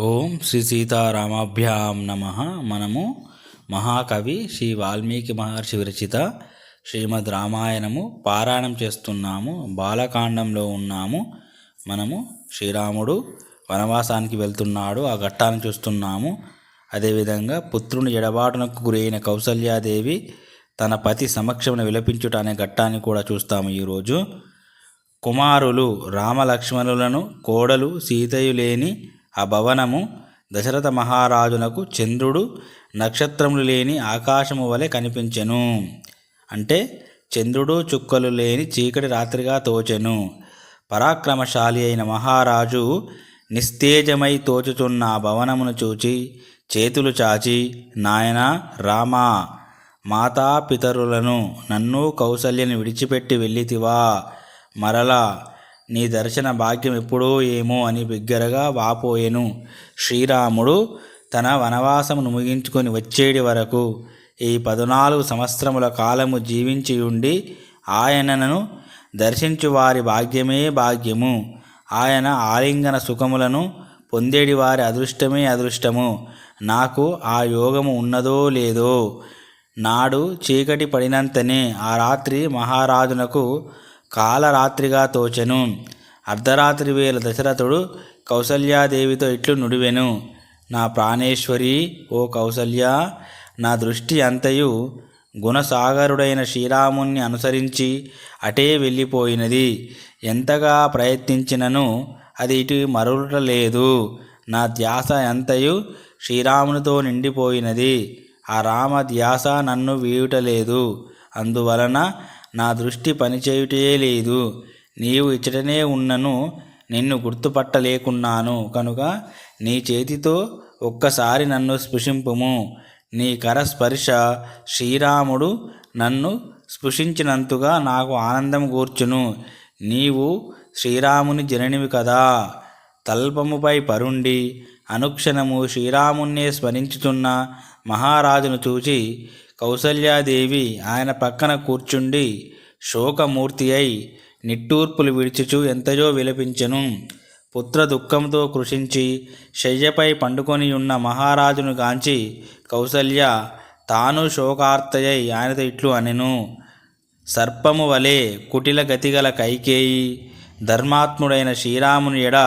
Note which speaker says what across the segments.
Speaker 1: ఓం శ్రీ సీతారామాభ్యాం నమ. మనము మహాకవి శ్రీ వాల్మీకి మహర్షి విరచిత శ్రీమద్ రామాయణము పారాయణం చేస్తున్నాము. బాలకాండంలో ఉన్నాము. మనము శ్రీరాముడు వనవాసానికి వెళ్తున్నాడు. ఆ ఘట్టాన్ని చూస్తున్నాము. అదేవిధంగా పుత్రుని ఎడబాటునకు గురైన కౌసల్యాదేవి తన పతి సమక్షమున విలపించుట అనే ఘట్టాన్ని కూడా చూస్తాము ఈరోజు కుమారులు రామలక్ష్మణులను కోడలు సీతయు లేని ఆ భవనము దశరథ మహారాజునకు చంద్రుడు నక్షత్రములు లేని ఆకాశము వలె కనిపించెను. అంటే చంద్రుడు చుక్కలు లేని చీకటి రాత్రిగా తోచెను. పరాక్రమశాలి అయిన మహారాజు నిస్తేజమై తోచుచున్న ఆ భవనమును చూచి చేతులు చాచి నాయనా రామా మాతాపితరులను నన్ను కౌసల్యని విడిచిపెట్టి వెళ్ళితివా మరలా నీ దర్శన భాగ్యం ఎప్పుడో ఏమో అని బిగ్గరగా వాపోయెను. శ్రీరాముడు తన వనవాసమును ముగించుకొని వచ్చేటి వరకు ఈ పద్నాలుగు సంవత్సరముల కాలము జీవించి ఉండి ఆయనను దర్శించు వారి భాగ్యమే భాగ్యము. ఆయన ఆలింగన సుఖములను పొందేడి వారి అదృష్టమే అదృష్టము. నాకు ఆ యోగము ఉన్నదో లేదో నాడు చీకటి పడినంతనే ఆ రాత్రి మహారాజునకు కాలరాత్రిగా తోచెను. అర్ధరాత్రి వేళ దశరథుడు కౌసల్యాదేవితో ఇట్లు నుడివెను. నా ప్రాణేశ్వరి ఓ కౌసల్య నా దృష్టి అంతయు గుణసాగరుడైన శ్రీరాముణ్ణి అనుసరించి అటే వెళ్ళిపోయినది. ఎంతగా ప్రయత్నించినను అది ఇటు మరుటలేదు నా ధ్యాస అంతయు శ్రీరామునితో నిండిపోయినది. ఆ రామ ధ్యాస నన్ను వీయుటలేదు అందువలన నా దృష్టి పనిచేయుటే లేదు. నీవు ఇచ్చటనే ఉన్నను నిన్ను గుర్తుపట్టలేకున్నాను. కనుక నీ చేతితో ఒక్కసారి నన్ను స్పృశింపుము. నీ కర స్పర్శ శ్రీరాముడు నన్ను స్పృశించినంతగా నాకు ఆనందం కూర్చును నీవు శ్రీరాముని జననివి కదా. తల్పముపై పరుండి అనుక్షణము శ్రీరామున్నే స్మరించుతున్న మహారాజును చూచి కౌసల్యాదేవి ఆయన పక్కన కూర్చుండి శోకమూర్తి అయి నిట్టూర్పులు విడిచుచు ఎంతయో విలపించెను. పుత్ర దుఃఖంతో కృషించి శయ్యపై పండుకొని ఉన్న మహారాజును గాంచి కౌసల్య తాను శోకార్తయై ఆయనతో ఇట్లు అనెను. సర్పము వలె కుటిల గతిగల కైకేయి ధర్మాత్ముడైన శ్రీరాముని ఎడ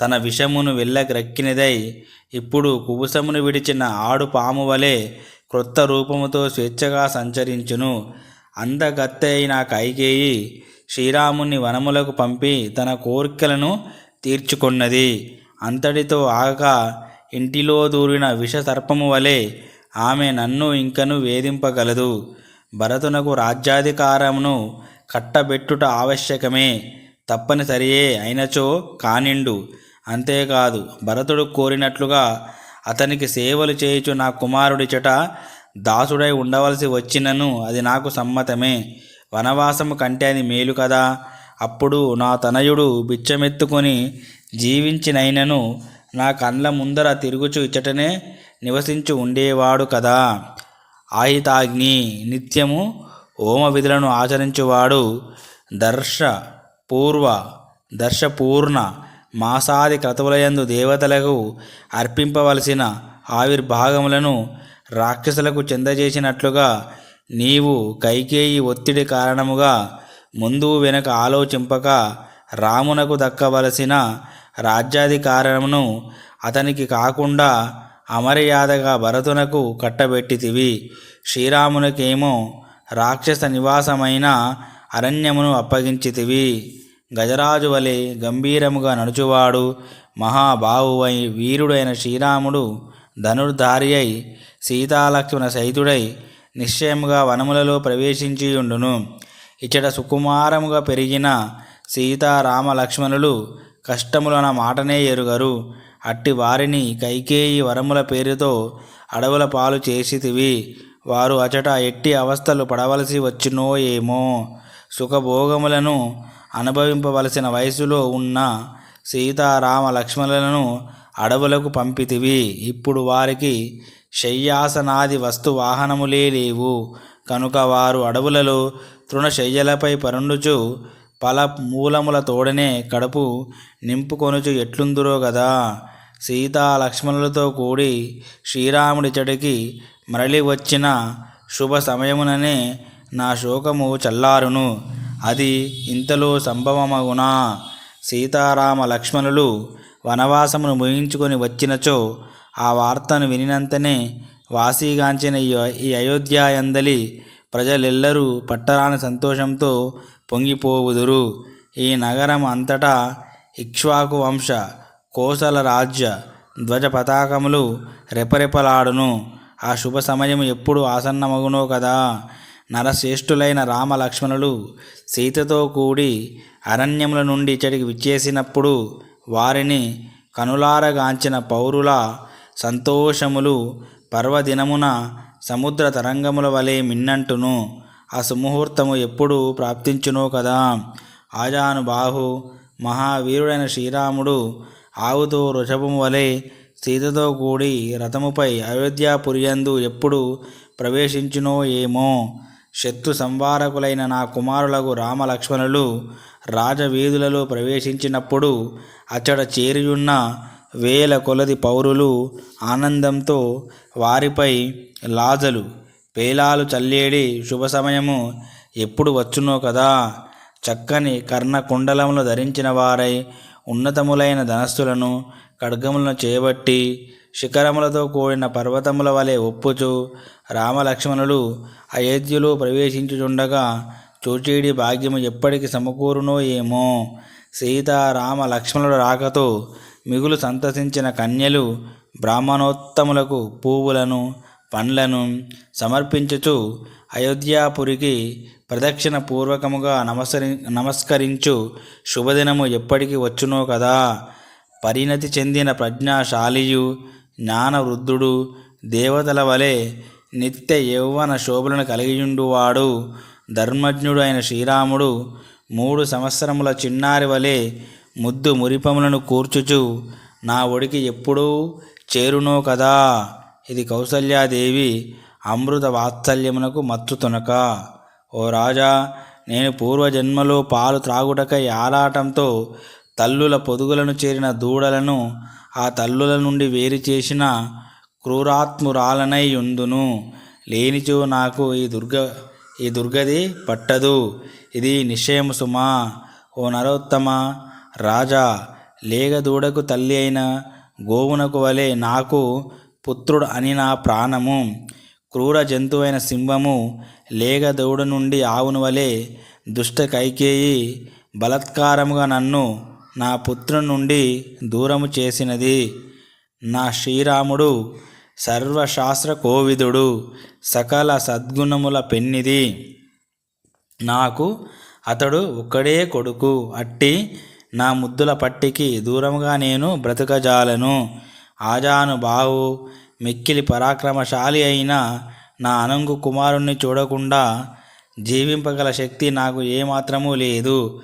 Speaker 1: తన విషమును వెళ్ళగ్రక్కినదై ఇప్పుడు కుబుసమును విడిచిన ఆడు పాము వలె క్రొత్త రూపముతో స్వేచ్ఛగా సంచరించును. అందగత్తె అయిన కైకేయి శ్రీరాముని వనములకు పంపి తన కోరికలను తీర్చుకున్నది. అంతటితో ఆగక ఇంటిలో దూరిన విష సర్పము వలె ఆమె నన్ను ఇంకను వేధింపగలదు. భరతునకు రాజ్యాధికారమును కట్టబెట్టుట ఆవశ్యకమే. తప్పనిసరియే అయినచో కానిండు. అంతేకాదు భరతుడు కోరినట్లుగా అతనికి సేవలు చేయుచు నా కుమారుడిచట దాసుడై ఉండవలసి వచ్చినను అది నాకు సమ్మతమే. వనవాసము కంటే అది మేలు కదా. అప్పుడు నా తనయుడు బిచ్చమెత్తుకొని జీవించినైనను నా కండ్ల ముందర తిరుగుచు ఇచ్చటనే నివసించు ఉండేవాడు కదా. ఆహితాగ్ని నిత్యము ఓమ విధులను ఆచరించువాడు. దర్శ పూర్వ దర్శపూర్ణ మాసాది క్రతువులయందు దేవతలకు అర్పింపవలసిన ఆవిర్భాగములను రాక్షసులకు చెందజేసినట్లుగా నీవు కైకేయి ఒత్తిడి కారణముగా ముందు వెనక ఆలోచింపక రామునకు దక్కవలసిన రాజ్యాధికారమును అతనికి కాకుండా అమర్యాదగా భరతునకు కట్టబెట్టితివి. శ్రీరామునికేమో రాక్షస నివాసమైన అరణ్యమును అప్పగించితివి. గజరాజు వలె గంభీరముగా నడుచువాడు మహాబాహువై వీరుడైన శ్రీరాముడు ధనుర్ధారి అయి సీతాలక్ష్మణ సహితుడై నిశ్చయముగా వనములలో ప్రవేశించి ఉండును. ఇచ్చట సుకుమారముగా పెరిగిన సీతారామ లక్ష్మణులు కష్టములన మాటనే ఎరుగరు. అట్టి వారిని కైకేయి వరముల పేరుతో అడవుల పాలు చేసితివి. వారు అచట ఎట్టి అవస్థలు పడవలసి వచ్చినో ఏమో. సుఖభోగములను అనుభవింపవలసిన వయసులో ఉన్న సీతారామ లక్ష్మణులను అడవులకు పంపితివి. ఇప్పుడు వారికి శయ్యాసనాది వస్తు వాహనములే లేవు. కనుక వారు అడవులలో తృణశయ్యలపై పరుండుచు పల మూలముల తోడనే కడుపు నింపుకొనుచు ఎట్లుందురో కదా సీతా లక్ష్మణులతో కూడి శ్రీరాముడి చెడికి మరలి వచ్చిన శుభ సమయముననే నా శోకము చల్లారును. అది ఇంతలో సంభవమగునా? సీతారామ లక్ష్మణులు వనవాసమును ముగించుకొని వచ్చినచో ఆ వార్తను వినినంతనే వాసీగాంచిన ఈ అయోధ్యాయందలి ప్రజలెల్లరూ పట్టరాని సంతోషంతో పొంగిపోవుదురు. ఈ నగరం అంతటా ఇక్ష్వాకు వంశ కోసల రాజ్య ధ్వజ పతాకములు రెపరెపలాడును. ఆ శుభ సమయం ఎప్పుడు ఆసన్నమగునో కదా? నరశ్రేష్ఠులైన రామలక్ష్మణులు సీతతో కూడి అరణ్యముల నుండి ఇచ్చడికి విచ్చేసినప్పుడు వారిని కనులారగాంచిన పౌరుల సంతోషములు పర్వదినమున సముద్ర తరంగముల వలె మిన్నంటును. ఆ సుముహూర్తము ఎప్పుడు ప్రాప్తించునో కదా? ఆజానుబాహు మహావీరుడైన శ్రీరాముడు ఆవుతో వృషభము వలె సీతతో కూడి రథముపై అయోధ్యాపురియందు ఎప్పుడు ప్రవేశించునో ఏమో? శత్రు సంవారకులైన నా కుమారులకు రామలక్ష్మణులు రాజవీధులలో ప్రవేశించినప్పుడు అచ్చట చేరియున్న వేల కొలది పౌరులు ఆనందంతో వారిపై లాజలు పేలాలు చల్లేడి శుభ సమయము ఎప్పుడు వచ్చునో కదా. చక్కని కర్ణకుండలములు ధరించిన వారై ఉన్నతములైన ధనస్సులను ఖడ్గములను చేయబట్టి శిఖరములతో కూడిన పర్వతముల వలె ఒప్పుచు రామలక్ష్మణులు అయోధ్యలో ప్రవేశించుచుండగా చూచేడి భాగ్యము ఎప్పటికి సమకూరునో ఏమో. సీతారామ లక్ష్మణుల రాకతో మిగులు సంతసించిన కన్యలు బ్రాహ్మణోత్తములకు పువ్వులను పండ్లను సమర్పించుచు అయోధ్యాపురికి ప్రదక్షిణ పూర్వకముగా నమస్కరి నమస్కరించు. శుభదినము ఎప్పటికి వచ్చునో కదా. పరిణతి చెందిన ప్రజ్ఞాశాలియు జ్ఞానవృద్ధుడు దేవతల వలె నిత్య యౌవన శోభలను కలిగియుండువాడు. ధర్మజ్ఞుడు అయిన శ్రీరాముడు మూడు సంవత్సరముల చిన్నారి వలె ముద్దు మురిపములను కూర్చుచు నా ఒడికి ఎప్పుడూ చేరునో కదా. ఇది కౌసల్యాదేవి అమృత వాత్సల్యమునకు మత్తు తునక. ఓ రాజా నేను పూర్వజన్మలో పాలు త్రాగుటకై ఆరాటంతో తల్లుల పొదుగులను చేరిన దూడలను ఆ తల్లుల నుండి వేరు చేసిన క్రూరాత్మురాలనై ఉందును లేనిచో నాకు ఈ దుర్గ ఈ దుర్గది పట్టదు. ఇది నిశ్చయము సుమా. ఓ నరోత్తమ రాజా లేగ దూడకు తల్లి అయిన గోవునకు వలె నాకు పుత్రుడు అని నా ప్రాణము. క్రూర జంతువైన సింహము లేగ దౌడ నుండి ఆవును వలె దుష్ట కైకేయి బలత్కారముగా నన్ను నా పుత్రుని నుండి దూరము చేసినది. నా శ్రీరాముడు సర్వశాస్త్ర కోవిదుడు సకల సద్గుణముల పెన్నిది నాకు అతడు ఒక్కడే కొడుకు అట్టి నా ముద్దుల పట్టికి దూరముగా నేను బ్రతకజాలను. ఆజాను బావు మిక్కిలి పరాక్రమశాలి అయిన నా అనంగు కుమారుణ్ణి చూడకుండా జీవింపగల శక్తి నాకు ఏమాత్రమూ లేదు.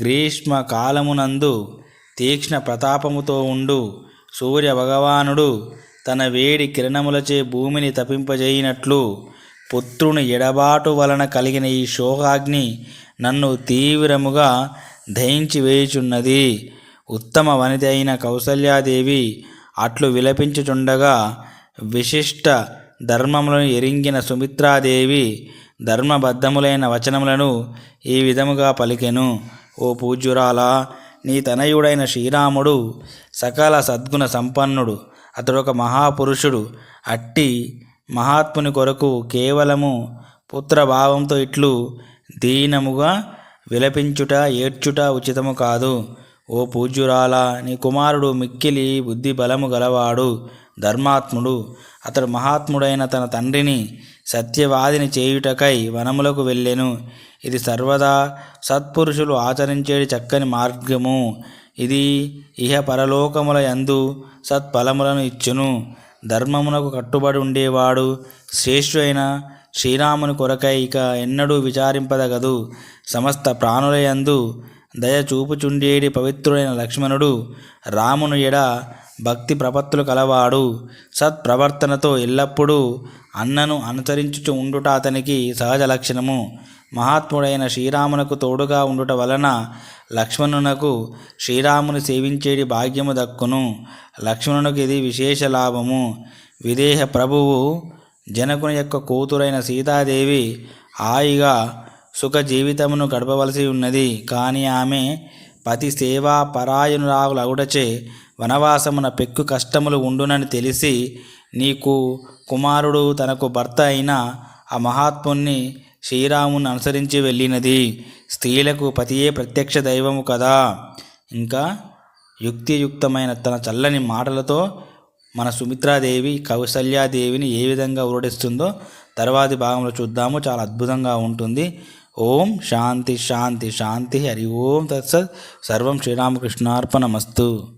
Speaker 1: గ్రీష్మ కాలమునందు తీక్ష్ణ ప్రతాపముతో ఉండు. సూర్య భగవానుడు తన వేడి కిరణములచే భూమిని తపింపజేయినట్లు పుత్రుని ఎడబాటు వలన కలిగిన ఈ శోకాగ్ని నన్ను తీవ్రముగా దహించి వేయుచున్నది. ఉత్తమ వనిత అయిన కౌసల్యాదేవి అట్లు విలపించుచుండగా విశిష్ట ధర్మములను ఎరింగిన సుమిత్రాదేవి ధర్మబద్ధములైన వచనములను ఈ విధముగా పలికెను. ఓ పూజ్యురాలా నీ తనయుడైన శ్రీరాముడు సకల సద్గుణ సంపన్నుడు. అతడొక మహాపురుషుడు. అట్టి మహాత్ముని కొరకు కేవలము పుత్రభావంతో ఇట్లు దీనముగా విలపించుట ఏడ్చుట ఉచితము కాదు. ఓ పూజ్యురాలా నీ కుమారుడు మిక్కిలి బుద్ధి బలము గలవాడు. ధర్మాత్ముడు. అతడు మహాత్ముడైన తన తండ్రిని సత్యవాదిని చేయుటకై వనములకు వెళ్ళెను. ఇది సర్వదా సత్పురుషులు ఆచరించేది చక్కని మార్గము. ఇది ఇహ పరలోకముల యందు సత్ఫలములను ఇచ్చును. ధర్మమునకు కట్టుబడి ఉండేవాడు శ్రేష్ఠుడైన శ్రీరాముని కొరకై ఇక ఎన్నడూ విచారింపదగదు. సమస్త ప్రాణుల యందు దయ చూపుచుండేడి పవిత్రుడైన లక్ష్మణుడు. రామును ఎడ భక్తి ప్రపత్తులు కలవాడు. సత్ప్రవర్తనతో ఎల్లప్పుడూ అన్నను అనుసరించుచు ఉండుట అతనికి సహజ లక్షణము. మహాత్ముడైన శ్రీరామునకు తోడుగా ఉండుట వలన లక్ష్మణునకు శ్రీరాముని సేవించేడి భాగ్యము దక్కును. లక్ష్మణునికి ఇది విశేష లాభము. విదేహ ప్రభువు జనకుని యొక్క కూతురైన సీతాదేవి హాయిగా సుఖ జీవితమును గడపవలసి ఉన్నది. కానీ ఆమె పతి సేవా పరాయణురాగులగుడచే వనవాసమున పెక్కు కష్టములు ఉండునని తెలిసి నీకు కుమారుడు తనకు భర్త అయిన ఆ మహాత్ముని శ్రీరాముని అనుసరించి వెళ్ళినది. స్త్రీలకు పతియే ప్రత్యక్ష దైవము కదా. ఇంకా యుక్తియుక్తమైన తన చల్లని మాటలతో మన సుమిత్రాదేవి కౌసల్యాదేవిని ఏ విధంగా ఊరడిస్తుందో తర్వాతి భాగంలో చూద్దాము. చాలా అద్భుతంగా ఉంటుంది. ஓம் சாந்தி சாந்தி சாந்தி. ஹரி ஓம் தத்சத் சர்வம் ஸ்ரீராமகிருஷ்ணார்ப்பணமஸ்து